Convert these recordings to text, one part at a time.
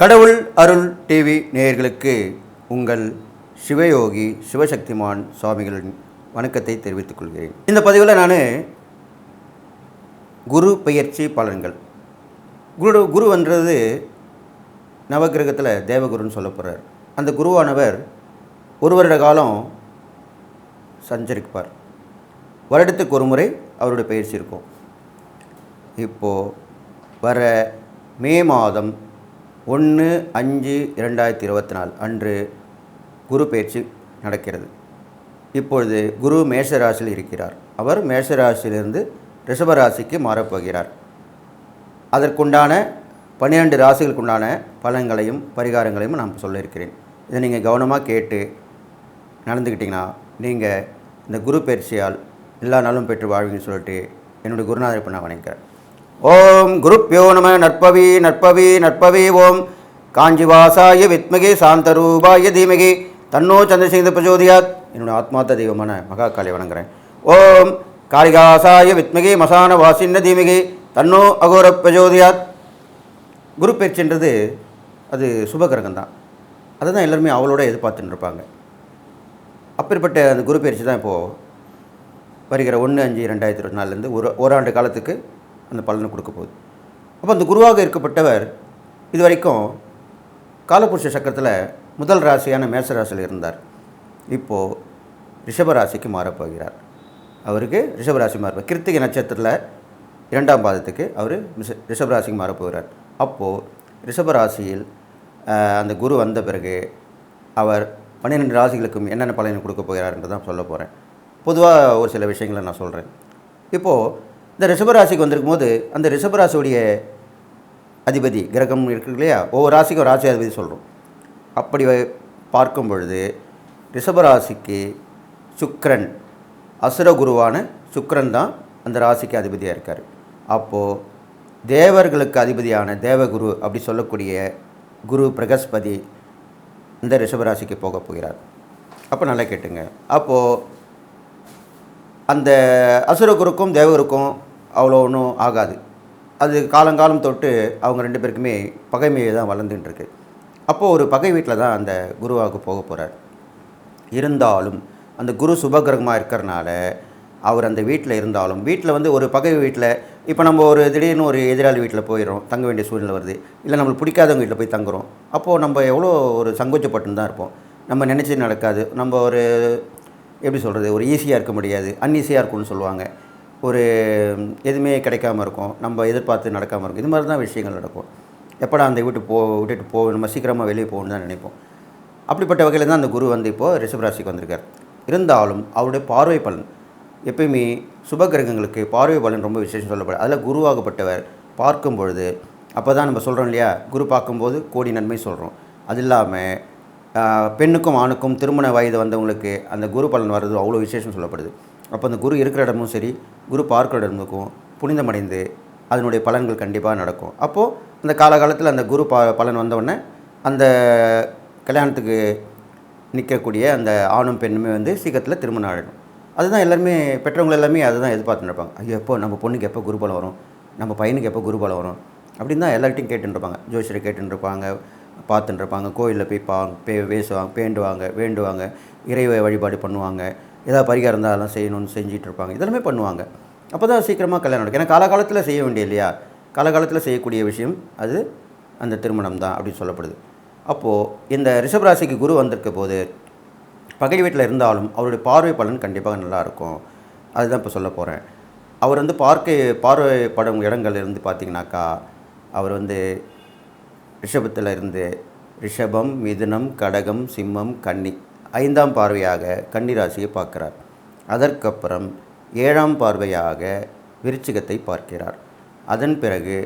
கடவுள் அருள் டிவி நேயர்களுக்கு உங்கள் சிவயோகி சிவசக்திமான் சுவாமிகளின் வணக்கத்தை தெரிவித்துக் கொள்கிறேன். இந்த பதிவில் நான் குரு பெயர்ச்சி பலன்கள். குரு குருன்றது நவகிரகத்தில் தேவகுருன்னு சொல்ல போகிறார் அந்த குருவானவர் ஒரு வருட காலம் சஞ்சரிப்பார். வருடத்துக்கு ஒரு முறை அவருடைய பயிற்சி இருக்கும். இப்போது வர மே மாதம் ஒன்று அஞ்சு இரண்டாயிரத்தி இருபத்தி நாலு அன்று குரு பயிற்சி நடக்கிறது. இப்பொழுது குரு மேஷராசியில் இருக்கிறார். அவர் மேஷராசியிலிருந்து ரிஷபராசிக்கு மாறப்போகிறார். அதற்குண்டான பன்னிரெண்டு ராசிகளுக்குண்டான பலன்களையும் பரிகாரங்களையும் நான் சொல்லியிருக்கிறேன். இதை நீங்கள் கவனமாக கேட்டு நடந்துக்கிட்டிங்கன்னா நீங்கள் இந்த குரு பயிற்சியால் எல்லா நாளும் பெற்று வாழ்வீங்கன்னு சொல்லிட்டு என்னுடைய குருநாதர் இப்போ நான் வணங்குறேன். ஓம் குருப்பியோ நம நற்பவி நற்பவி நற்பவி ஓம். காஞ்சிவாசாய வித்மகி சாந்தரூபாய தீமகி. தன்னோ சந்திரசேகர பிரஜோதியாத் என்னோட ஆத்மாத்த தெய்வமான மகாகாளி வணங்குறேன். ஓம் காளிகாசாய வித்மகி மசான வாசின்ன தீமகி. தன்னோ அகோர பிரஜோதியாத் குரு பயிற்சின்றது அது சுபகிரகம் தான் அதை தான் எல்லாருமே அவளோட எதிர்பார்த்துன்னு இருப்பாங்க அப்படிப்பட்ட அந்த குரு பயிற்சி தான் இப்போது வருகிற ஒன்று அஞ்சு ரெண்டாயிரத்தி இருபத்தி நாலுலேருந்து ஒரு ஓராண்டு காலத்துக்கு அந்த பலனை கொடுக்க போகுது. அப்போ அந்த குருவாக இருக்கப்பட்டவர் இது வரைக்கும் காலபுருஷ சக்கரத்தில் முதல் ராசியான மேச ராசியில் இருந்தார். இப்போது ரிஷபராசிக்கு மாறப்போகிறார் அவருக்கு ரிஷபராசி மாறப்போ கிருத்திகை நட்சத்திரத்தில் இரண்டாம் பாதத்துக்கு அவர் ரிஷ- ரிஷபராசிக்கு மாறப்போகிறார் அப்போது ரிஷபராசியில் அந்த குரு வந்த பிறகு அவர் பன்னிரெண்டு ராசிகளுக்கும் என்னென்ன பலனை கொடுக்க போகிறார்ன்றது தான் சொல்ல போகிறேன் பொதுவாக ஒரு சில விஷயங்களை நான் சொல்கிறேன் இப்போது இந்த ரிஷபராசிக்கு வந்திருக்கும் போது அந்த ரிஷபராசியுடைய அதிபதி கிரகம் இருக்கு இல்லையா? ஒவ்வொரு ராசிக்கும் ஒரு ராசி அதிபதி சொல்கிறோம் அப்படி பார்க்கும் பொழுது ரிஷபராசிக்கு சுக்ரன் அசுர குருவான தான் அந்த ராசிக்கு அதிபதியாக இருக்கார். அப்போது தேவர்களுக்கு அதிபதியான தேவகுரு அப்படி சொல்லக்கூடிய குரு பிரகஸ்பதி இந்த ரிஷபராசிக்கு போக போகிறார். அப்போ நல்லா கேட்டுங்க. அப்போது அந்த அசுரகுருக்கும் தேவகுருக்கும் அவ்வளோ ஒன்றும் ஆகாது. அது காலங்காலம் தொட்டு அவங்க ரெண்டு பேருக்குமே பகைமையை தான் வளர்ந்துட்டு இருக்கு அப்போது ஒரு பகை வீட்டில் தான் அந்த குருவாவுக்கு போக போகிறார் இருந்தாலும் அந்த குரு சுபகிரகமாக இருக்கிறனால அவர் அந்த வீட்டில் இருந்தாலும் வீட்டில் வந்து ஒரு பகை வீட்டில் இப்போ நம்ம ஒரு திடீர்னு ஒரு எதிராளி வீட்டில் போயிடும் தங்க வேண்டிய சூழ்நிலை வருது. இல்லை நம்மளுக்கு பிடிக்காதவங்க வீட்டில் போய் தங்குறோம். அப்போது நம்ம எவ்வளோ ஒரு சங்கோச்சப்பட்டுன்னு தான் இருப்போம். நம்ம நினச்சது நடக்காது. நம்ம ஒரு எப்படி சொல்கிறது ஒரு ஈஸியாக இருக்க முடியாது அன்ஈஸியாக இருக்கும்னு சொல்லுவாங்க. ஒரு எதுவுமே கிடைக்காம இருக்கும். நம்ம எதிர்பார்த்து நடக்காமல் இருக்கும். இது மாதிரி தான் விஷயங்கள் நடக்கும். எப்படா அந்த வீட்டு போ விட்டுட்டு போ நம்ம சீக்கிரமாக வெளியே போகணும்னு தான் நினைப்போம். அப்படிப்பட்ட வகையில் தான் அந்த குரு வந்து இப்போது ரிஷபராசிக்கு வந்திருக்கார். இருந்தாலும் அவருடைய பார்வை பலன் எப்பயுமே சுபகிரகங்களுக்கு பார்வை பலன் ரொம்ப விசேஷம் சொல்லப்படும். அதில் குருவாகப்பட்டவர் பார்க்கும் பொழுது அப்போ தான் நம்ம சொல்கிறோம் இல்லையா? குரு பார்க்கும்போது கோடி நன்மை சொல்கிறோம் அது இல்லாமல் பெண்ணுக்கும் ஆணுக்கும் திருமண வயது வந்தவங்களுக்கு அந்த குரு பலன் வர்றது அவ்வளோ விசேஷம் சொல்லப்படுது. அப்போ அந்த குரு இருக்கிற இடமும் சரி குரு பார்க்குற இடமுக்கும் புனிதமடைந்து அதனுடைய பலன்கள் கண்டிப்பாக நடக்கும். அப்போது அந்த காலகாலத்தில் அந்த குரு ப பலன் வந்தவுடனே அந்த கல்யாணத்துக்கு நிற்கக்கூடிய அந்த ஆணும் பெண்ணுமே வந்து சீக்கிரத்தில் திருமணம் ஆகிடும் அதுதான் எல்லாருமே பெற்றவங்க எல்லாமே அதுதான் எதிர்பார்த்துட்டு இருப்பாங்க. ஐயோ எப்போ நம்ம பொண்ணுக்கு எப்போ குருபலம் வரும்? நம்ம பையனுக்கு எப்போ குருபலம் வரும்? அப்படின்னு தான் எல்லார்ட்டையும் கேட்டுருப்பாங்க ஜோசியரை கேட்டுருப்பாங்க இருப்பாங்க இருப்பாங்க. கோயிலில் போய் பா பே பேசுவாங்க பேண்டுவாங்க வேண்டுவாங்க இறை வழிபாடு பண்ணுவாங்க. ஏதாவது பரிகாரம் இருந்தால் அதெல்லாம் செய்யணும்னு செஞ்சிகிட்டு இருப்பாங்க இதெல்லாமே பண்ணுவாங்க. அப்போ தான் சீக்கிரமாக கல்யாணம் நடக்கும். ஏன்னா காலகாலத்தில் செய்ய வேண்டிய இல்லையா? காலகாலத்தில் செய்யக்கூடிய விஷயம் அது அந்த திருமணம் தான் அப்படின்னு சொல்லப்படுது. அப்போது இந்த ரிஷபராசிக்கு குரு வந்திருக்க போது பகை வீட்டில் இருந்தாலும் அவருடைய பார்வை பலன் கண்டிப்பாக நல்லாயிருக்கும். அதுதான் இப்போ சொல்ல போகிறேன். அவர் வந்து பார்க்க பார்வைப்படும் இடங்கள் இருந்து பார்த்தீங்கன்னாக்கா அவர் வந்து ரிஷபத்தில் இருந்து ரிஷபம் மிதுனம் கடகம் சிம்மம் கன்னி ஐந்தாம் பார்வையாக கன்னி ராசியை பார்க்கிறார். அதற்கப்புறம் ஏழாம் பார்வையாக விருச்சிகத்தை பார்க்கிறார். அதன் பிறகு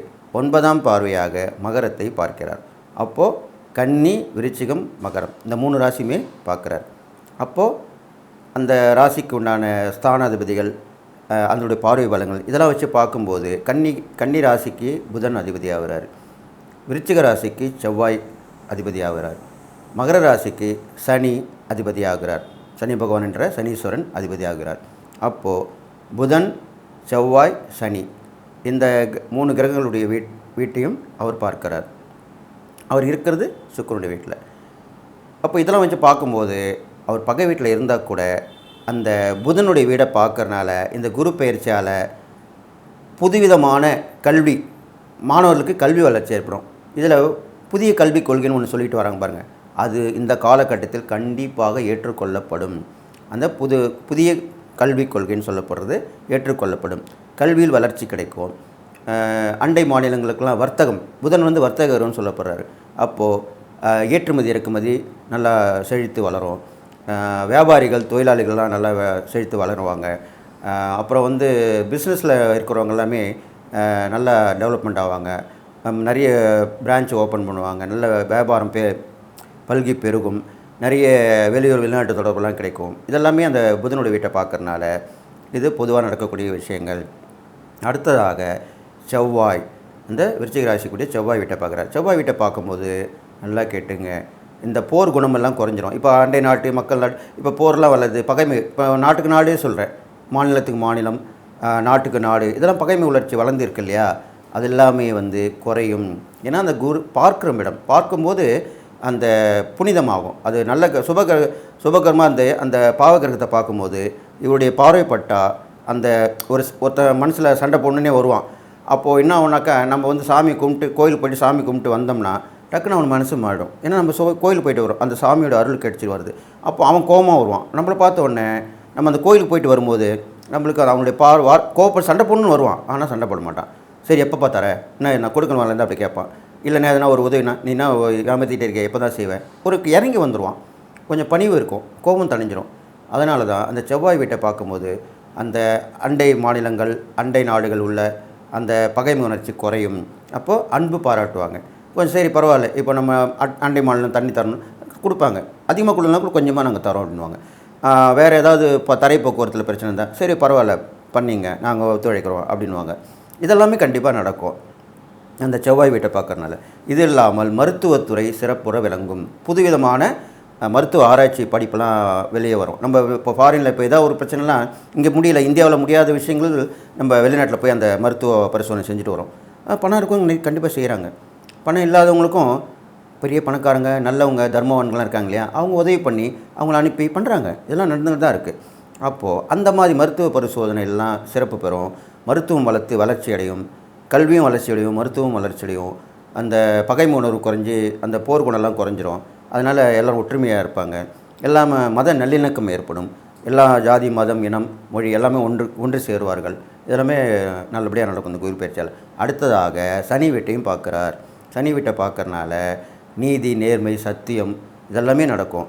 ஒன்பதாம் பார்வையாக மகரத்தை பார்க்கிறார். அப்போது கன்னி விருச்சிகம் மகரம் இந்த மூணு ராசியுமே பார்க்குறார். அப்போது அந்த ராசிக்கு உண்டான ஸ்தானாதிபதிகள் அதனுடைய பார்வை பலங்கள் இதெல்லாம் வச்சு பார்க்கும்போது கன்னி கன்னி ராசிக்கு புதன் அதிபதி ஆகிறார் விருச்சிக ராசிக்கு செவ்வாய் அதிபதி ஆகிறார் மகர ராசிக்கு சனி அதிபதியாகிறார். சனி பகவான் என்ற சனீஸ்வரன் அதிபதி ஆகிறார் அப்போது புதன் செவ்வாய் சனி இந்த மூணு கிரகங்களுடைய வீட் வீட்டையும் அவர் பார்க்கிறார். அவர் இருக்கிறது சுக்கரனுடைய வீட்டில். அப்போ இதெல்லாம் வச்சு பார்க்கும்போது அவர் பகை வீட்டில் இருந்தால் கூட அந்த புதனுடைய வீடை பார்க்கறனால இந்த குரு பயிற்சியால் புதுவிதமான கல்வி மாணவர்களுக்கு கல்வி வளர்ச்சி ஏற்படும். இதில் புதிய கல்விக் கொள்கைன்னு ஒன்று சொல்லிட்டு வராங்க பாருங்கள் அது இந்த காலகட்டத்தில் கண்டிப்பாக ஏற்றுக்கொள்ளப்படும். அந்த புது புதிய கல்விக் கொள்கைன்னு சொல்லப்படுறது ஏற்றுக்கொள்ளப்படும். கல்வியில் வளர்ச்சி கிடைக்கும். அண்டை மாநிலங்களுக்கெல்லாம் வர்த்தகம் புதன் வந்து வர்த்தகர்னு சொல்லப்படுறாரு. அப்போது ஏற்றுமதி இறக்குமதி நல்லா செழித்து வளரும். வியாபாரிகள் தொழிலாளிகள்லாம் நல்லா செழித்து வளருவாங்க. அப்புறம் வந்து பிஸ்னஸில் இருக்கிறவங்க எல்லாமே நல்லா டெவலப்மெண்ட் ஆவாங்க. நிறைய பிரான்ச் ஓப்பன் பண்ணுவாங்க. நல்ல வியாபாரம் பே பல்கி பெருகும். நிறைய வெளியூர் வெளிநாட்டு தொடர்புலாம் கிடைக்கும். இதெல்லாமே அந்த புதனுடைய வீட்டை பார்க்கறனால இது பொதுவாக நடக்கக்கூடிய விஷயங்கள். அடுத்ததாக செவ்வாய். இந்த விருச்சிக ராசிக்குரிய செவ்வாய் வீட்டை பார்க்குறாரு. செவ்வாய் வீட்டை பார்க்கும்போது நல்லா கேட்டுங்க. இந்த போர் குணமெல்லாம் குறைஞ்சிரும். இப்போ அண்டை நாட்டு மக்கள் நாட்டு இப்போ போர்லாம் வளருது பகைமை இப்போ நாட்டுக்கு நாடே சொல்கிறேன் மாநிலத்துக்கு மாநிலம் நாட்டுக்கு நாடு இதெல்லாம் பகைமை உணர்ச்சி வளர்ந்துருக்கு இல்லையா? அது எல்லாமே வந்து குறையும். ஏன்னா அந்த குரு பார்க்குற இடம் பார்க்கும்போது அந்த புனிதமாகும். அது நல்ல சுபகர் சுபகர்மா சுபகரமாக அந்த அந்த பாவகிரகத்தை பார்க்கும்போது இவருடைய பார்வைப்பட்டா அந்த ஒரு ஒருத்த மனசில் சண்டை போடணுன்னே வருவான். அப்போது என்ன ஆகுனாக்கா நம்ம வந்து சாமி கும்பிட்டு கோயிலுக்கு போயிட்டு சாமி கும்பிட்டு வந்தோம்னா டக்குன்னு அவன் மனசு மாறிடும் ஏன்னா நம்ம சோ கோயிலுக்கு போயிட்டு வரும் அந்த சாமியோட அருள் கிடச்சிட்டு வருது. அப்போ அவன் கோபமாக வருவான். நம்மளை பார்த்த உடனே நம்ம அந்த கோயிலுக்கு போயிட்டு வரும்போது நம்மளுக்கு அது அவனுடைய பார் வார் கோப்ப சண்டை போடணும்னு வருவான். ஆனால் சண்டை போட மாட்டான். சரி எப்போ பார்த்தார? என்ன நான் கொடுக்கணும் வரலேருந்து அப்படி கேட்பான். இல்லைன்னா எதனா ஒரு உதவினா நீனா ஏமாற்றிட்டே இருக்க எப்போ தான் செய்வேன் ஒரு இறங்கி வந்துடுவான் கொஞ்சம் பணிவு இருக்கும் கோபம் தணிஞ்சிரும். அதனால தான் அந்த செவ்வாய் வீட்டை பார்க்கும்போது அந்த அண்டை மாநிலங்கள் அண்டை நாடுகள் உள்ள அந்த பகைமை உணர்ச்சி குறையும். அப்போது அன்பு பாராட்டுவாங்க. கொஞ்சம் சரி பரவாயில்ல இப்போ நம்ம அண்டை மாநிலம் தண்ணி தரணும் கொடுப்பாங்க. அதிகமாக கொடுனா கூட கொஞ்சமாக நாங்கள் தரோம் அப்படின்வாங்க வேறு ஏதாவது இப்போ தரை போக்குவரத்தில் பிரச்சனை இருந்தால் சரி பரவாயில்ல பண்ணிங்க நாங்கள் ஒத்துழைக்கிறோம் அப்படின்வாங்க இதெல்லாமே கண்டிப்பாக நடக்கும். அந்த செவ்வாய் வீட்டை பார்க்கறனால இது இல்லாமல் மருத்துவத்துறை சிறப்புற விளங்கும். புதுவிதமான மருத்துவ ஆராய்ச்சி படிப்பெல்லாம் வெளியே வரும். நம்ம இப்போ ஃபாரினில் இப்போ ஏதாவது ஒரு பிரச்சனைலாம் இங்கே முடியல இந்தியாவில் முடியாத விஷயங்கள் நம்ம வெளிநாட்டில் போய் அந்த மருத்துவ பரிசோதனை செஞ்சுட்டு வரோம். பணம் இருக்கவங்க கண்டிப்பாக செய்கிறாங்க பணம் இல்லாதவங்களுக்கும் பெரிய பணக்காரங்க நல்லவங்க தர்மவான்கள்லாம் இருக்காங்க இல்லையா? அவங்க உதவி பண்ணி அவங்கள அனுப்பி பண்ணுறாங்க இதெல்லாம் நடந்துகிட்டு தான் இருக்குது அப்போது அந்த மாதிரி மருத்துவ பரிசோதனை எல்லாம் சிறப்பு பெறும். மருத்துவம் வளர்த்து வளர்ச்சி அடையும். கல்வியும் வளர்ச்சி அடையும் மருத்துவம் வளர்ச்சி அடையும் அந்த பகைமை உணர்வு குறைஞ்சி அந்த போர்க்குணெல்லாம் குறைஞ்சிரும். அதனால் எல்லோரும் ஒற்றுமையாக இருப்பாங்க. எல்லாமே மத நல்லிணக்கம் ஏற்படும். எல்லா ஜாதி மதம் இனம் மொழி எல்லாமே ஒன்று ஒன்று சேருவார்கள். இதெல்லாமே நல்லபடியாக நடக்கும். இந்த குரு பயிற்சியால் அடுத்ததாக சனி வீட்டையும் பார்க்குறார். சனி வீட்டை பார்க்கறனால நீதி நேர்மை சத்தியம் இதெல்லாமே நடக்கும்.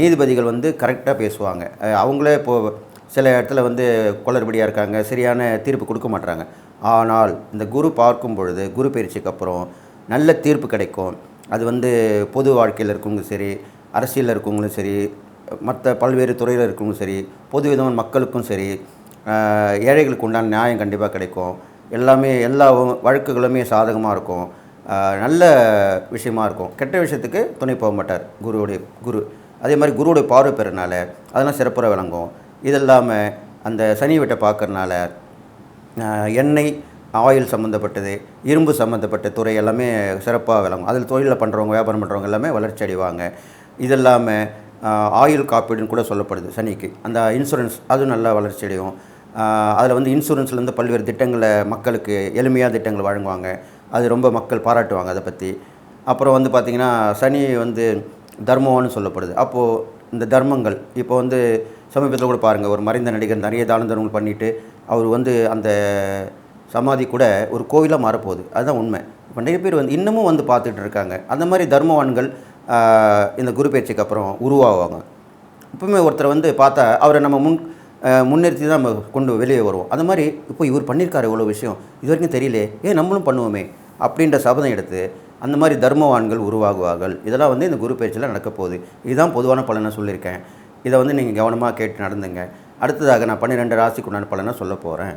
நீதிபதிகள் வந்து கரெக்டாக பேசுவாங்க. அவங்களே இப்போது சில இடத்துல வந்து குளறுபடியாக இருக்காங்க. சரியான தீர்ப்பு கொடுக்க மாட்டுறாங்க ஆனால் இந்த குரு பார்க்கும் பொழுது குரு பயிற்சிக்கு அப்புறம் நல்ல தீர்ப்பு கிடைக்கும். அது வந்து பொது வாழ்க்கையில் இருக்கவங்களும் சரி அரசியலில் இருக்கவங்களும் சரி மற்ற பல்வேறு துறையில் இருக்கவங்களும் சரி பொது விதமான மக்களுக்கும் சரி ஏழைகளுக்கு உண்டான நியாயம் கண்டிப்பாக கிடைக்கும். எல்லாமே எல்லா வழக்குகளுமே சாதகமாக இருக்கும். நல்ல விஷயமா இருக்கும். கெட்ட விஷயத்துக்கு துணை போக மாட்டார் குருவுடைய குரு. அதே மாதிரி குருவுடைய பார்வை பெறனால அதெல்லாம் சிறப்புற விளங்கும். இது இல்லாமல் அந்த சனி வீட்டை பார்க்கறனால எண்ணெய் ஆயில் சம்மந்தப்பட்டது இரும்பு சம்மந்தப்பட்ட துறை எல்லாமே சிறப்பாக விளங்கும். அதில் தொழிலில் பண்ணுறவங்க வியாபாரம் பண்ணுறவங்க எல்லாமே வளர்ச்சி அடைவாங்க. இது இல்லாமல் ஆயுள் காப்பீடுன்னு கூட சொல்லப்படுது சனிக்கு. அந்த இன்சூரன்ஸ் அதுவும் நல்லா வளர்ச்சி அடையும். அதில் வந்து இன்சூரன்ஸ்லேருந்து பல்வேறு திட்டங்களை மக்களுக்கு எளிமையாக திட்டங்கள் வழங்குவாங்க. அது ரொம்ப மக்கள் பாராட்டுவாங்க அதை பற்றி அப்புறம் வந்து பார்த்திங்கன்னா சனி வந்து தர்மம்னு சொல்லப்படுது. அப்போது இந்த தர்மங்கள் இப்போ வந்து சமீபத்தில் கூட பாருங்கள் ஒரு மறைந்த நடிகர் நிறைய தான தர்மங்கள் பண்ணிவிட்டு அவர் வந்து அந்த சமாதி கூட ஒரு கோவிலாக மாறப்போகுது. அதுதான் உண்மை. இப்போ நிறைய பேர் வந்து இன்னமும் வந்து பார்த்துட்டு இருக்காங்க. அந்த மாதிரி தர்மவான்கள் இந்த குரு பேச்சுக்கு அப்புறம் உருவாகுவாங்க இப்போவுமே ஒருத்தர் வந்து பார்த்தா அவரை நம்ம முன் முன்னிறுத்தி தான் நம்ம கொண்டு வெளியே வருவோம். அந்த மாதிரி இப்போ இவர் பண்ணியிருக்காரு இவ்வளோ விஷயம். இது வரைக்கும் தெரியலே. ஏன் நம்மளும் பண்ணுவோமே? அப்படின்ற சபதம் எடுத்து அந்த மாதிரி தர்மவான்கள் உருவாகுவார்கள். இதெல்லாம் வந்து இந்த குரு பேச்சில் நடக்க போகுது. இதுதான் பொதுவான பலனை சொல்லியிருக்கேன். இதை வந்து நீங்கள் கவனமாக கேட்டு நடந்துங்க. அடுத்ததாக நான் பன்னிரெண்டு ராசிக்குண்டான பலனை சொல்ல போகிறேன்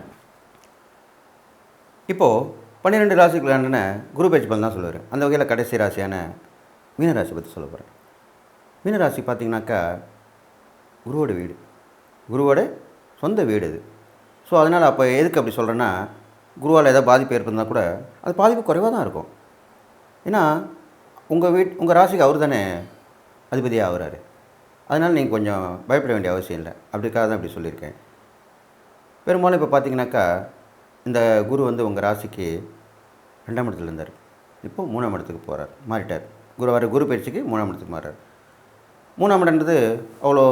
இப்போது பன்னிரெண்டு ராசிக்குள்ளான குரு பேச்சு பலன் தான் சொல்லுவார். அந்த வகையில் கடைசி ராசியான மீனராசி பற்றி சொல்ல போகிறேன் மீனராசி பார்த்திங்கனாக்கா குருவோட வீடு. குருவோட சொந்த வீடு இது ஸோ அதனால் அப்போ எதுக்கு அப்படி சொல்கிறேன்னா குருவால் ஏதாவது பாதிப்பு ஏற்படுத்தினா கூட அது பாதிப்பு குறைவாக தான் இருக்கும். ஏன்னா உங்கள் வீட் உங்கள் ராசிக்கு அவர் தானே அதிபதியாக ஆகுறாரு. அதனால் நீங்கள் கொஞ்சம் பயப்பட வேண்டிய அவசியம் இல்லை. அப்படிக்காக தான் இப்படி சொல்லியிருக்கேன். பெரும்பாலும் இப்போ பார்த்தீங்கன்னாக்கா இந்த குரு வந்து உங்கள் ராசிக்கு ரெண்டாம் இடத்துல இருந்தார். இப்போது மூணாம் இடத்துக்கு போகிறார் மாறிட்டார். குரு வர குரு பயிற்சிக்கு மூணாம் இடத்துக்கு மாறார் மூணாம் இடம்ன்றது அவ்வளோ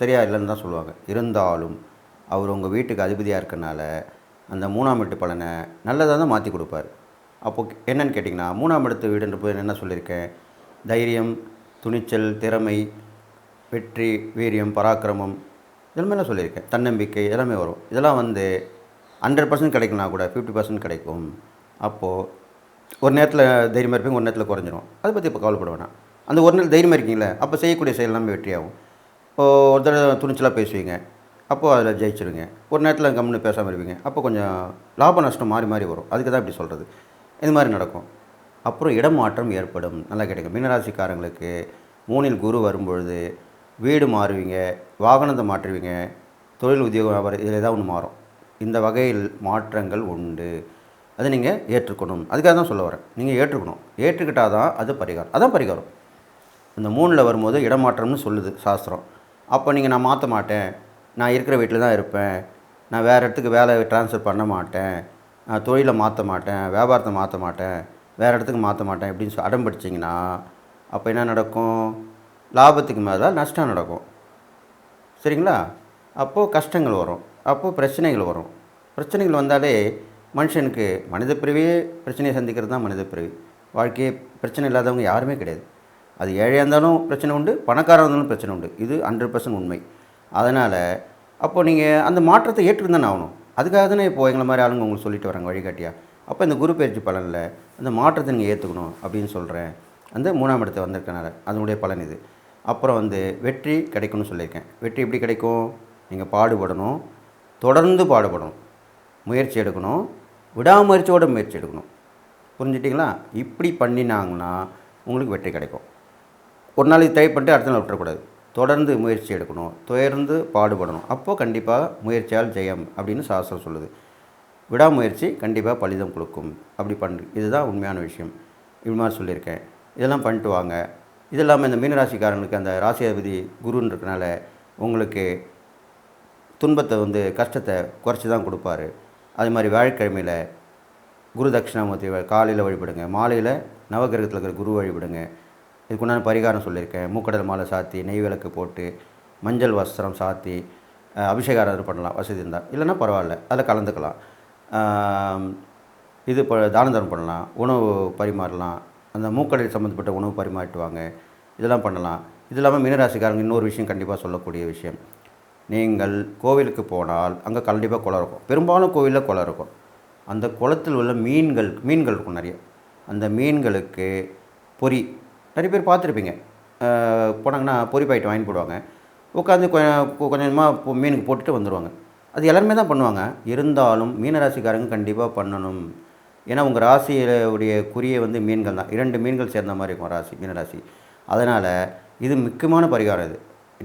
சரியாக இல்லைன்னு தான் சொல்லுவாங்க. இருந்தாலும் அவர் உங்கள் வீட்டுக்கு அதிபதியாக இருக்கனால அந்த மூணாம் வீட்டு பலனை நல்லதாக தான் மாற்றி கொடுப்பார். அப்போ என்னன்னு கேட்டிங்கன்னா மூணாம் இடத்து வீடுன்ற போது என்ன சொல்லியிருக்கேன்? தைரியம் துணிச்சல் திறமை வெற்றி வீரியம் பராக்கிரமம் இதெல்லாமே நான் சொல்லியிருக்கேன். தன்னம்பிக்கை எல்லாமே வரும். இதெல்லாம் வந்து ஹண்ட்ரட் பர்சன்ட் கிடைக்கலனா கூட ஃபிஃப்டி பர்சன்ட் கிடைக்கும். அப்போது ஒரு நேரத்தில் தைரியமாக இருப்பீங்க ஒரு நேரத்தில் குறைஞ்சிரும். அதை பற்றி இப்போ கவலைப்பட வேணாம். அந்த ஒரு நேரம் தைரியமாக இருக்கீங்களே அப்போ செய்யக்கூடிய செயல் எல்லாமே வெற்றியாகும். இப்போது ஒரு தடவை துணிச்சலாக பேசுவீங்க அப்போது அதில் ஜெயிச்சிருங்க ஒரு நேரத்தில் கம்முன்னு பேசாமல் இருப்பீங்க அப்போ கொஞ்சம் லாப நஷ்டம் மாறி மாறி வரும். அதுக்கு தான் இப்படி சொல்கிறது இது மாதிரி நடக்கும். அப்புறம் இடமாற்றம் ஏற்படும். நல்லா கிடைக்கும் மீனராசிக்காரங்களுக்கு மூணில் குரு வரும்பொழுது வீடு மாறுவீங்க வாகனத்தை மாற்றுவீங்க தொழில் உத்தியோக வியாபாரம் இதில் ஏதாவது ஒன்று மாறும். இந்த வகையில் மாற்றங்கள் உண்டு. அதை நீங்கள் ஏற்றுக்கணும். அதுக்காக தான் சொல்ல வரேன். நீங்கள் ஏற்றுக்கணும். ஏற்றுக்கிட்டால் தான் அது பரிகாரம். அதான் பரிகாரம். இந்த மூணில் வரும்போது இடமாற்றம்னு சொல்லுது சாஸ்திரம். அப்போ நீங்கள் நான் மாற்ற மாட்டேன். நான் இருக்கிற வீட்டில் தான் இருப்பேன். நான் வேறு இடத்துக்கு வேலை ட்ரான்ஸ்ஃபர் பண்ண மாட்டேன். நான் தொழிலை மாற்ற மாட்டேன். வியாபாரத்தை மாற்ற மாட்டேன். வேறு இடத்துக்கு மாற்ற மாட்டேன். அப்படின்னு சொல்லி அடம் பிடிச்சிங்கன்னா அப்போ என்ன நடக்கும்? லாபத்துக்கு மேலே நஷ்டம் நடக்கும். சரிங்களா? அப்போது கஷ்டங்கள் வரும். அப்போது பிரச்சனைகள் வரும். பிரச்சனைகள் வந்தாலே மனுஷனுக்கு மனித பிறவியே பிரச்சனையை சந்திக்கிறது தான் மனித பிறவி. வாழ்க்கையே பிரச்சனை இல்லாதவங்க யாருமே கிடையாது. அது ஏழையாக இருந்தாலும் பிரச்சனை உண்டு பணக்காரன் இருந்தாலும் பிரச்சனை உண்டு. இது ஹண்ட்ரட் பர்சன்ட் உண்மை. அதனால் அப்போது நீங்கள் அந்த மாற்றத்தை ஏற்றுக்கு ஆகணும். அதுக்காக தானே இப்போ எங்களை மாதிரி ஆளுங்க உங்களுக்கு சொல்லிட்டு வராங்க வழிகாட்டியா? அப்போ இந்த குரு பயிற்சி பலனில் அந்த மாற்றத்தை நீங்கள் ஏற்றுக்கணும் அப்படின்னு சொல்கிறேன் அந்த மூணாம் இடத்தை வந்திருக்கனால அதனுடைய பலன் இது. அப்புறம் வந்து வெற்றி கிடைக்கும்னு சொல்லியிருக்கேன். வெற்றி எப்படி கிடைக்கும்? நீங்கள் பாடுபடணும். தொடர்ந்து பாடுபடணும். முயற்சி எடுக்கணும். விடாமுயற்சியோட முயற்சி எடுக்கணும். புரிஞ்சுட்டிங்களா? இப்படி பண்ணினாங்கன்னா உங்களுக்கு வெற்றி கிடைக்கும். ஒரு நாளைக்கு ட்ரை பண்ணிட்டு அடுத்த நாள் விட்டுறக்கூடாது. தொடர்ந்து முயற்சி எடுக்கணும். தொடர்ந்து பாடுபடணும். அப்போது கண்டிப்பாக முயற்சியால் ஜெயம் அப்படின்னு சாஸ்திரம் சொல்லுது. விடாமுயற்சி கண்டிப்பாக பலிதம் கொடுக்கும். அப்படி பண்ணு இதுதான் உண்மையான விஷயம். இது மாதிரி சொல்லியிருக்கேன். இதெல்லாம் பண்ணிட்டு வாங்க. இது இல்லாமல் இந்த மீனராசிக்காரனுக்கு அந்த ராசியாதிபதி குருன்னு இருக்கனால உங்களுக்கு துன்பத்தை வந்து கஷ்டத்தை குறைச்சி தான் கொடுப்பாரு. அது மாதிரி வியாழக்கிழமையில் குரு தட்சிணாமூர்த்தி காலையில் வழிபடுங்க. மாலையில் நவகிரகத்தில் இருக்கிற குரு வழிபடுங்க. இதுக்குண்டான பரிகாரம் சொல்லியிருக்கேன். மூக்கடல் மாலை சாத்தி நெய் விளக்கு போட்டு மஞ்சள் வஸ்திரம் சாத்தி அபிஷேகாரம் பண்ணலாம். வசதி இருந்தால் இல்லைன்னா பரவாயில்ல. அதில் கலந்துக்கலாம். இது ப தான தர்மம் பண்ணலாம். உணவு பரிமாறலாம். அந்த மூக்கடை சம்மந்தப்பட்ட உணவு பரிமாற்றுவாங்க இதெல்லாம் பண்ணலாம். இது இல்லாமல் மீனராசிக்காரங்க இன்னொரு விஷயம் கண்டிப்பாக சொல்லக்கூடிய விஷயம். நீங்கள் கோவிலுக்கு போனால் அங்கே கண்டிப்பாக குளம் இருக்கும். பெரும்பாலும் கோவிலில் குளம் இருக்கும். அந்த குளத்தில் உள்ள மீன்கள் மீன்கள் இருக்கும் நிறைய. அந்த மீன்களுக்கு பொரி நிறைய பேர் பார்த்துருப்பீங்க. போனாங்கன்னா பொரி பாயிட்டு வாங்கி போடுவாங்க உட்காந்து கொஞ்சம் கொஞ்சமாக மீனுக்கு போட்டுட்டு வந்துடுவாங்க அது எல்லாருமே தான் பண்ணுவாங்க. இருந்தாலும் மீனராசிக்காரங்க கண்டிப்பாக பண்ணணும். ஏன்னா உங்கள் ராசியுடைய குறியே வந்து மீன்கள் தான். இரண்டு மீன்கள் சேர்ந்த மாதிரி இருக்கும் ராசி மீனராசி அதனால் இது முக்கியமான பரிகாரம் இது.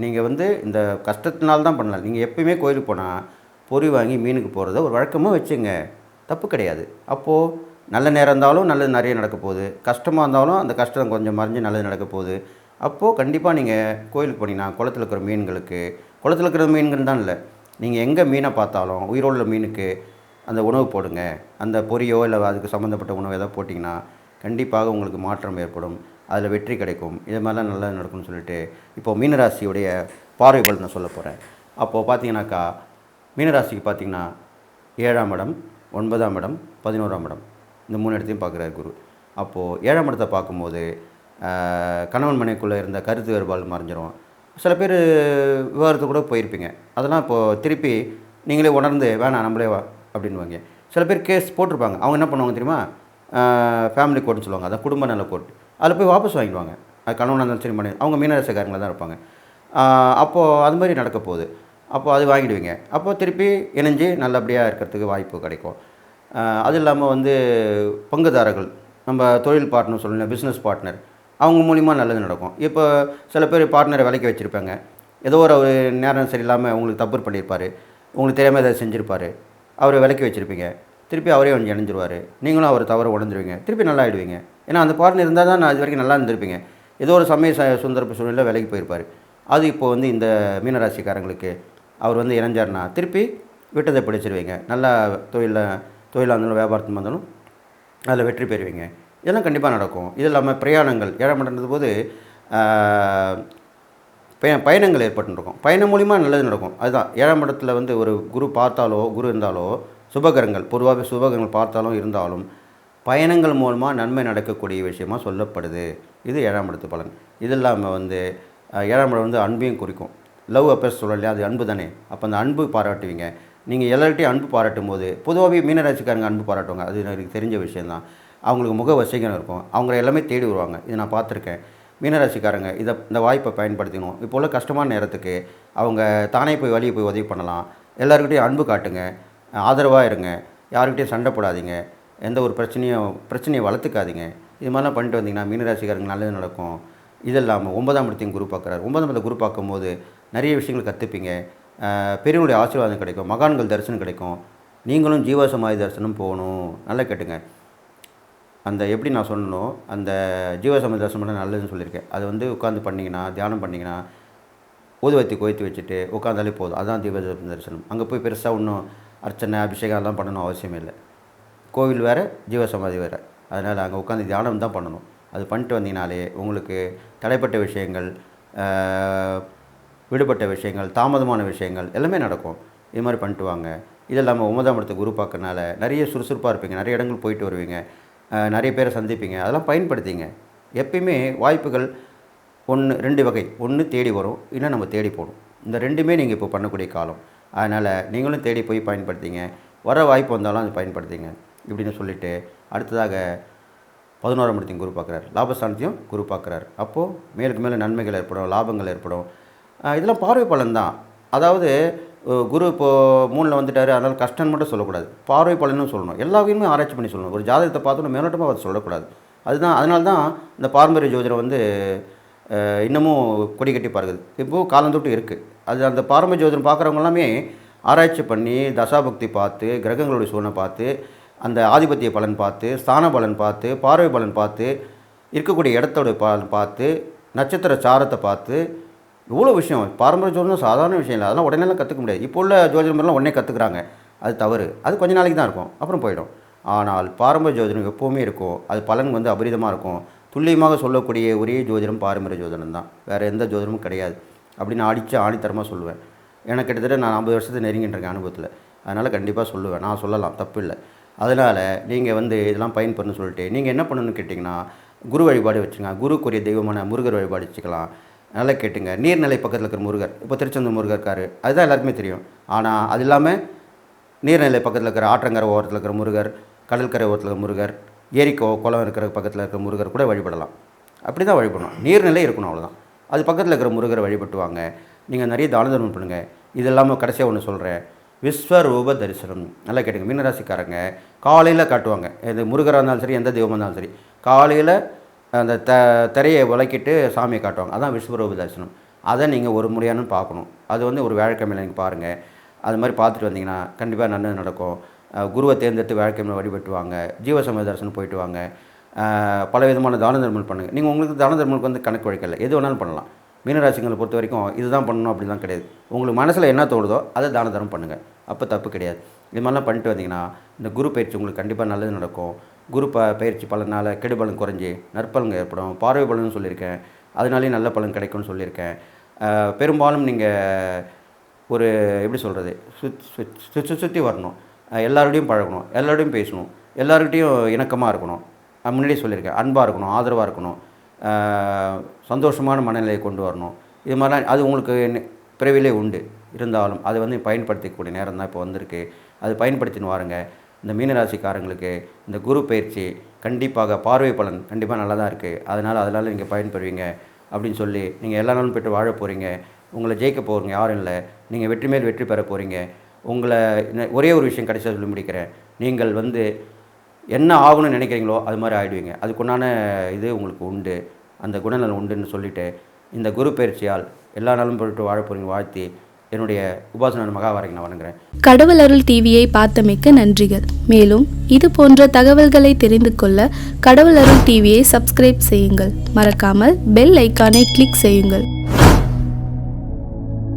நீங்கள் வந்து இந்த கஷ்டத்தினால்தான் பண்ணலாம். நீங்கள் எப்பயுமே கோயிலுக்கு போனால் பொறி வாங்கி மீனுக்கு போகிறத ஒரு வழக்கமாக வச்சுங்க. தப்பு கிடையாது. அப்போது நல்ல நேரம் இருந்தாலும் நல்லது நிறைய நடக்க போகுது. கஷ்டமாக இருந்தாலும் அந்த கஷ்டம் கொஞ்சம் மறைஞ்சு நல்லது நடக்க போகுது. அப்போது கண்டிப்பாக நீங்கள் கோயிலுக்கு போனீங்கன்னா குளத்துல இருக்கிற மீன்களுக்கு குளத்தில் இருக்கிற மீன்கள் தான் இல்லை. நீங்கள் எங்கே மீனை பார்த்தாலும் உயிரோடு மீனுக்கு அந்த உணவு போடுங்க. அந்த பொரியோ இல்லை அதுக்கு சம்மந்தப்பட்ட உணவு எதாவது போட்டிங்கன்னா கண்டிப்பாக உங்களுக்கு மாற்றம் ஏற்படும். அதில் வெற்றி கிடைக்கும். இது மாதிரிலாம் நல்லா நடக்கும்னு சொல்லிட்டு இப்போது மீனராசியுடைய பார்வை பலன் நான் சொல்ல போகிறேன் அப்போது பார்த்தீங்கன்னாக்கா மீனராசிக்கு பார்த்தீங்கன்னா ஏழாம் இடம் ஒன்பதாம் இடம் பதினோராம் இடம். இந்த மூணு இடத்தையும் பார்க்குறாரு குரு. அப்போது ஏழாம் இடத்தை பார்க்கும்போது கணவன் மனைக்குள்ளே இருந்த கருத்து வேறுபாடு மறைஞ்சிரும். சில பேர் விவாதத்துக்கு கூட போயிருப்பீங்க. அதெல்லாம் இப்போது திருப்பி நீங்களே உணர்ந்து வேணாம் நம்மளே வா அப்படின்வாங்க சில பேர் கேஸ் போட்டிருப்பாங்க. அவங்க என்ன பண்ணுவாங்க தெரியுமா? ஃபேமிலி கோர்ட்னு சொல்லுவாங்க. அதான் குடும்ப நல கோர்ட் அதில் போய் வாபஸ் வாங்கிடுவாங்க. அது கணவனாக இருந்தாலும் சரி மனைவி. அவங்க மீனரசக்காரங்களாக தான் இருப்பாங்க. அப்போது அது மாதிரி நடக்க போகுது. அப்போது அது வாங்கிடுவீங்க. அப்போது திருப்பி இணைஞ்சு நல்லபடியாக இருக்கிறதுக்கு வாய்ப்பு கிடைக்கும். அது இல்லாமல் வந்து பங்குதாரர்கள் நம்ம தொழில் பார்ட்னர் சொல்லணும் பிஸ்னஸ் பார்ட்னர் அவங்க மூலிமா நல்லது நடக்கும். இப்போ சில பேர் பார்ட்னரை விலைக்கு வச்சுருப்பாங்க. ஏதோ ஒரு ஒரு நேரம் சரியில்லாமல் உங்களுக்கு தப்பு பண்ணியிருப்பார். உங்களுக்கு தெரியாமல் ஏதாவது செஞ்சுருப்பார். அவரை விலக்கி வச்சுருப்பீங்க. திருப்பி அவரே கொஞ்சம் இணைஞ்சிருவார். நீங்களும் அவர் தவறு உடஞ்சிருவீங்க. திருப்பி நல்லா ஆகிடுவீங்க ஏன்னா அந்த பார்ட்னர் இருந்தால் தான் நான் இது வரைக்கும் நல்லா இருந்திருப்பீங்க. ஏதோ ஒரு சமய ச- சுந்தரப்பு சூழ்நிலை விலகி போயிருப்பார். அது இப்போ வந்து இந்த மீனராசிக்காரங்களுக்கு அவர் வந்து இணைஞ்சார்னா திருப்பி விட்டதை பிடிச்சிருவீங்க. நல்லா தொழிலில் தொழிலாக இருந்தாலும் வியாபாரத்தில் வந்தாலும் அதில் வெற்றி பெறுவீங்க. இதெல்லாம் கண்டிப்பாக நடக்கும். இது இல்லாமல் பிரயாணங்கள். ஏழாம் போது பய பயணங்கள் ஏற்பட்டுருக்கும். பயணம் மூலிமா நல்லது நடக்கும். அதுதான். ஏழாம் இடத்துல வந்து ஒரு குரு பார்த்தாலோ குரு இருந்தாலோ சுபகரங்கள் பொதுவாகவே சுபகரங்கள் பார்த்தாலும் இருந்தாலும் பயணங்கள் மூலமாக நன்மை நடக்கக்கூடிய விஷயமா சொல்லப்படுது. இது ஏழாம் இடத்து பலன். இது இல்லாமல் வந்து ஏழாம் இடம் வந்து அன்பையும் குறிக்கும். லவ் அப்பேஸ் சொல்லலையா? அது அன்பு தானே. அப்போ அந்த அன்பு பாராட்டுவீங்க. நீங்கள் எல்லார்ட்டையும் அன்பு பாராட்டும் போது பொதுவாகவே மீனராட்சிக்காரங்க அன்பு பாராட்டுவாங்க. அது எனக்கு தெரிஞ்ச விஷயந்தான் அவங்களுக்கு முக வசீகரம் இருக்கும். அவங்க எல்லாமே தேடி வருவாங்க. இது நான் பார்த்துருக்கேன். மீனராசிக்காரங்க இதை இந்த வாய்ப்பை பயன்படுத்திக்கணும். இப்போ உள்ள கஷ்டமான நேரத்துக்கு அவங்க தானே போய் வழியை போய் உதவி பண்ணலாம். எல்லாருக்கிட்டையும் அன்பு காட்டுங்க. ஆதரவாக இருங்க. யாருக்கிட்டையும் சண்டை போடாதீங்க. எந்த ஒரு பிரச்சனையும் பிரச்சனையை வளர்த்துக்காதீங்க. இது மாதிரிலாம் பண்ணிட்டு வந்தீங்கன்னா மீனராசிக்காரங்க நல்லது நடக்கும். இது இல்லாமல் ஒன்பதாம் இடத்தையும் குரு பார்க்குறாரு. ஒன்பதாம் இடத்தை குரு பார்க்கும்போது நிறைய விஷயங்கள் கற்றுப்பீங்க பெரியவங்களுடைய ஆசீர்வாதம் கிடைக்கும். மகான்கள் தரிசனம் கிடைக்கும். நீங்களும் ஜீவசமாதி தரிசனம் போகணும். நல்லா கேட்டுங்க. அந்த எப்படி நான் சொல்லணும் அந்த ஜீவசம தரிசனம் பண்ண நல்லதுன்னு சொல்லியிருக்கேன். அது வந்து உட்காந்து பண்ணிங்கன்னா தியானம் பண்ணிங்கன்னா ஊதுவத்தி கோய்த்து வச்சுட்டு உட்காந்தாலே போதும். அதுதான் தீப தரிசனம். அங்கே போய் பெருசாக ஒன்றும் அர்ச்சனை அபிஷேகம் எல்லாம் பண்ணணும் அவசியமே இல்லை. கோவில் வேறு ஜீவசமாதி வேறு. அதனால் அங்கே உட்காந்து தியானம் தான் பண்ணணும். அது பண்ணிட்டு வந்தீங்கனாலே உங்களுக்கு தடைப்பட்ட விஷயங்கள் விடுபட்ட விஷயங்கள் தாமதமான விஷயங்கள் எல்லாமே நடக்கும். இது மாதிரி பண்ணிட்டு வாங்க. இது இல்லாமல் ஒன்பதாம் இடத்து குரு பார்க்கறனால நிறைய சுறுசுறுப்பாக இருப்பீங்க. நிறைய இடங்கள் போயிட்டு வருவீங்க. நிறைய பேரை சந்திப்பீங்க. அதெல்லாம் பயன்படுத்திங்க. எப்பயுமே வாய்ப்புகள் ஒன்று ரெண்டு வகை. ஒன்று தேடி வரும் இன்னும் நம்ம தேடி போகணும். இந்த ரெண்டுமே நீங்கள் இப்போ பண்ணக்கூடிய காலம். அதனால் நீங்களும் தேடி போய் பயன்படுத்திங்க. வர வாய்ப்பு வந்தாலும் அதை பயன்படுத்திங்க இப்படின்னு சொல்லிவிட்டு அடுத்ததாக பதினோராம் இடத்தையும் குரு பார்க்குறாரு. லாபஸ்தானத்தையும் குரு பார்க்குறாரு. அப்போது மேலுக்கு மேலே நன்மைகள் ஏற்படும் லாபங்கள் ஏற்படும். இதெல்லாம் பார்வை பலன் தான். அதாவது குரு இப்போது மூணில் வந்துட்டார் அதனால் கஷ்டம்னு மட்டும் சொல்லக்கூடாது. பார்வை பலனும் சொல்லணும். எல்லா வகையுமே ஆராய்ச்சி பண்ணி சொல்லணும். ஒரு ஜாதகத்தை பார்த்தோன்னா மேலோட்டமாக அதை சொல்லக்கூடாது. அதுதான் அதனால தான் இந்த பாரம்பரிய ஜோதிடம் வந்து இன்னமும் கொடி கட்டி பார்க்குது இப்போது காலந்தொட்டு இருக்குது அது அந்த பாரம்பரிய ஜோதிடம் பார்க்குறவங்க எல்லாமே ஆராய்ச்சி பண்ணி தசாபக்தி பார்த்து கிரகங்களுடைய சூழ்நிலை பார்த்து அந்த ஆதிபத்திய பலன் பார்த்து ஸ்தான பலன் பார்த்து பார்வை பலன் பார்த்து இருக்கக்கூடிய இடத்தோட பலன் பார்த்து நட்சத்திர சாரத்தை பார்த்து இவ்வளோ விஷயம் பாரம்பரிய ஜோதிடம் சாதாரண விஷயம் இல்லை. அதெல்லாம் உடனேலாம் கற்றுக்க முடியாது. இப்போ உள்ள ஜோதிடமெல்லாம் உடனே கற்றுக்குறாங்க அது தவறு. அது கொஞ்ச நாளைக்கு தான் இருக்கும். அப்புறம் போயிடும். ஆனால் பாரம்பரிய ஜோதிடம் எப்போவுமே இருக்கும். அது பலன் வந்து அபரிதமாக இருக்கும். துல்லியமாக சொல்லக்கூடிய ஒரே ஜோதிடம் பாரம்பரிய ஜோதிடம் தான். வேறு எந்த ஜோதிடமும் கிடையாது. அப்படின்னு அடித்து ஆணித்தரமாக சொல்லுவேன். எனக்கு கிட்டத்தட்ட நான் ஐம்பது வருஷத்தை நெருங்கிட்டுருக்கேன் அனுபவத்தில். அதனால் கண்டிப்பாக சொல்லுவேன். நான் சொல்லலாம். தப்பு இல்லை. அதனால் நீங்கள் வந்து இதெல்லாம் பயன்படுன்னு சொல்லிட்டு நீங்கள் என்ன பண்ணணும்னு கேட்டிங்கன்னா குரு வழிபாடு வச்சுக்கலாம் குருக்குரிய தெய்வமான முருகர் வழிபாடு வச்சுக்கலாம். நல்லா கேட்டுங்க. நீர்நிலை பக்கத்தில் இருக்கிற முருகர். இப்போ திருச்செந்தூர் முருகர் இருக்கார் அதுதான் எல்லாருக்குமே தெரியும். ஆனால் அது இல்லாமல் நீர்நிலை பக்கத்தில் இருக்கிற ஆற்றங்கரை ஓரத்தில் இருக்கிற முருகர் கடற்கரை ஓரத்தில் இருக்கிற முருகர் ஏரிக்கோ குளம் இருக்கிற பக்கத்தில் இருக்கிற முருகர் கூட வழிபடலாம். அப்படி தான் வழிபடணும். நீர்நிலை இருக்கணும் அவ்வளோதான் அது பக்கத்தில் இருக்கிற முருகரை வழிபட்டுவாங்க. நீங்கள் நிறைய தான தர்மம் பண்ணுங்கள் இது இல்லாமல் கடைசியாக ஒன்று சொல்கிறேன் விஸ்வரூப தரிசனம். நல்லா கேட்டுங்க. மீனராசிக்காரங்க. காலையில் காட்டுவாங்க. இது முருகராக இருந்தாலும் சரி எந்த தெய்வமாக இருந்தாலும் சரி. காலையில் அந்த த திரையை விளக்கிட்டு சாமியை காட்டுவாங்க. அதான் விஸ்வரூப தரிசனம். அதை நீங்கள் ஒரு முறையானு பார்க்கணும். அது வந்து ஒரு வியாழக்கிழமையில் நீங்கள் பாருங்கள் அது மாதிரி பார்த்துட்டு வந்தீங்கன்னா கண்டிப்பாக நல்லது நடக்கும். குருவை தேர்ந்தெடுத்து வியாழக்கிழமை வழிபட்டுவாங்க. ஜீவசமய தரிசனம் போயிட்டு வாங்க. பல விதமான தான தர்மங்கள் பண்ணுங்கள் நீங்கள் உங்களுக்கு தான தர்மங்களுக்கு வந்து கணக்கு வழக்கல எது வேணாலும் பண்ணலாம். மீனராசிங்களை பொறுத்த வரைக்கும் இதுதான் பண்ணணும் அப்படிலாம் கிடையாது. உங்களுக்கு மனசில் என்ன தோணுதோ அதை தான தர்மம் பண்ணுங்கள் அப்போ தப்பு கிடையாது. இது மாதிரிலாம் பண்ணிட்டு வந்தீங்கன்னா இந்த குரு பயிற்சி உங்களுக்கு கண்டிப்பாக நல்லது நடக்கும். குரு ப பயிற்சி பலனால் கெடுபலம் குறைஞ்சி நற்பலன் ஏற்படும். பார்வை பலன் சொல்லியிருக்கேன். அதனாலேயும் நல்ல பலன் கிடைக்கும்னு சொல்லியிருக்கேன். பெரும்பாலும் நீங்கள் ஒரு எப்படி சொல்கிறது சுத் சுற்றி சுற்றி வரணும். எல்லாரோடையும் பழகணும். எல்லாரோடையும் பேசணும். எல்லாருக்கிட்டையும் இணக்கமாக இருக்கணும். முன்னாடியே சொல்லியிருக்கேன். அன்பாக இருக்கணும். ஆதரவாக இருக்கணும். சந்தோஷமான மனநிலையை கொண்டு வரணும். இது மாதிரிலாம் அது உங்களுக்கு பிறவிலே உண்டு. இருந்தாலும் அதை வந்து பயன்படுத்திக்கக்கூடிய நேரம் தான் இப்போ வந்திருக்கு. அது பயன்படுத்தின்னு வாருங்க. இந்த மீனராசிக்காரங்களுக்கு இந்த குரு பயிற்சி கண்டிப்பாக பார்வை பலன் கண்டிப்பாக நல்லா தான் இருக்குது அதனால் அதனால் நீங்கள் பயன்பெறுவீங்க அப்படின்னு சொல்லி நீங்கள் எல்லா நாளும் பெற்று வாழ போகிறீங்க உங்களை ஜெயிக்க போகிறீங்க யாரும் இல்லை. நீங்கள் வெற்றி மேல் வெற்றி பெற போகிறீங்க உங்களை ஒரே ஒரு விஷயம் கடைசியாக சொல்லி முடிக்கிறேன். நீங்கள் வந்து என்ன ஆகணும்னு நினைக்கிறீங்களோ அது மாதிரி ஆகிடுவீங்க அதுக்குண்டான இது உங்களுக்கு உண்டு. அந்த குணநலன் உண்டுன்னு சொல்லிவிட்டு இந்த குரு பயிற்சியால் எல்லா நாளும் போட்டு வாழ போகிறீங்க வாழ்த்தி என்னுடைய உபாசன மகாவாரைக்கு நான் வணங்குறேன். கடவுள் அருள் டிவியை பார்த்தமைக்க நன்றிகள். மேலும் இது போன்ற தகவல்களை தெரிந்து கொள்ள கடவுள் அருள் டிவியை சப்ஸ்கிரைப் செய்யுங்கள். மறக்காமல் பெல் ஐக்கானை கிளிக் செய்யுங்கள்.